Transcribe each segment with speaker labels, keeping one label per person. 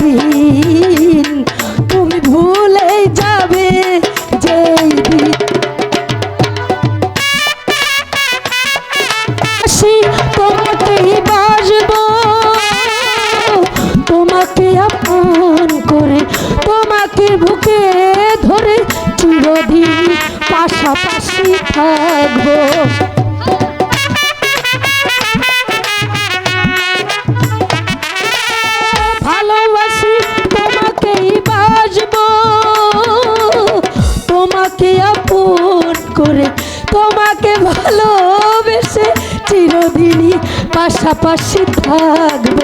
Speaker 1: দিন তুমি ভুলে যাবে যেই দিন। তোমাকেই বাসব তোমাকে আপন করে, তোমাকে বুকে ধরে চিরদিন পাশাপাশি থাকব। করে তোমাকে ভালোবেসে চিরদিনই পাশাপাশি থাকব।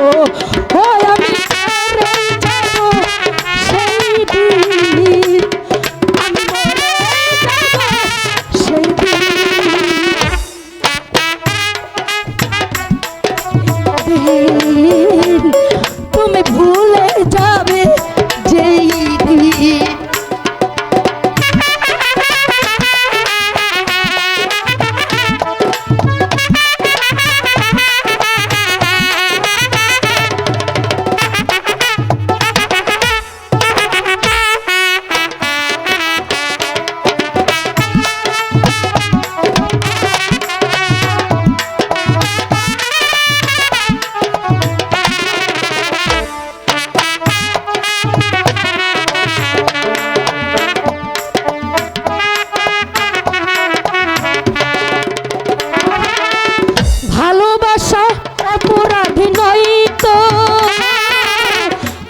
Speaker 1: অপরাধী নয় তো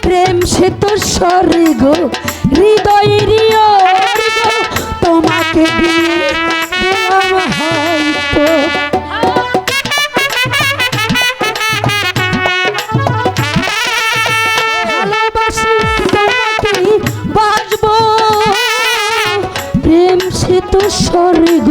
Speaker 1: প্রেম সে তো স্বর্গ হৃদয়ের অর্ঘ্য, তোমাকে প্রেম সে তো স্বর্গ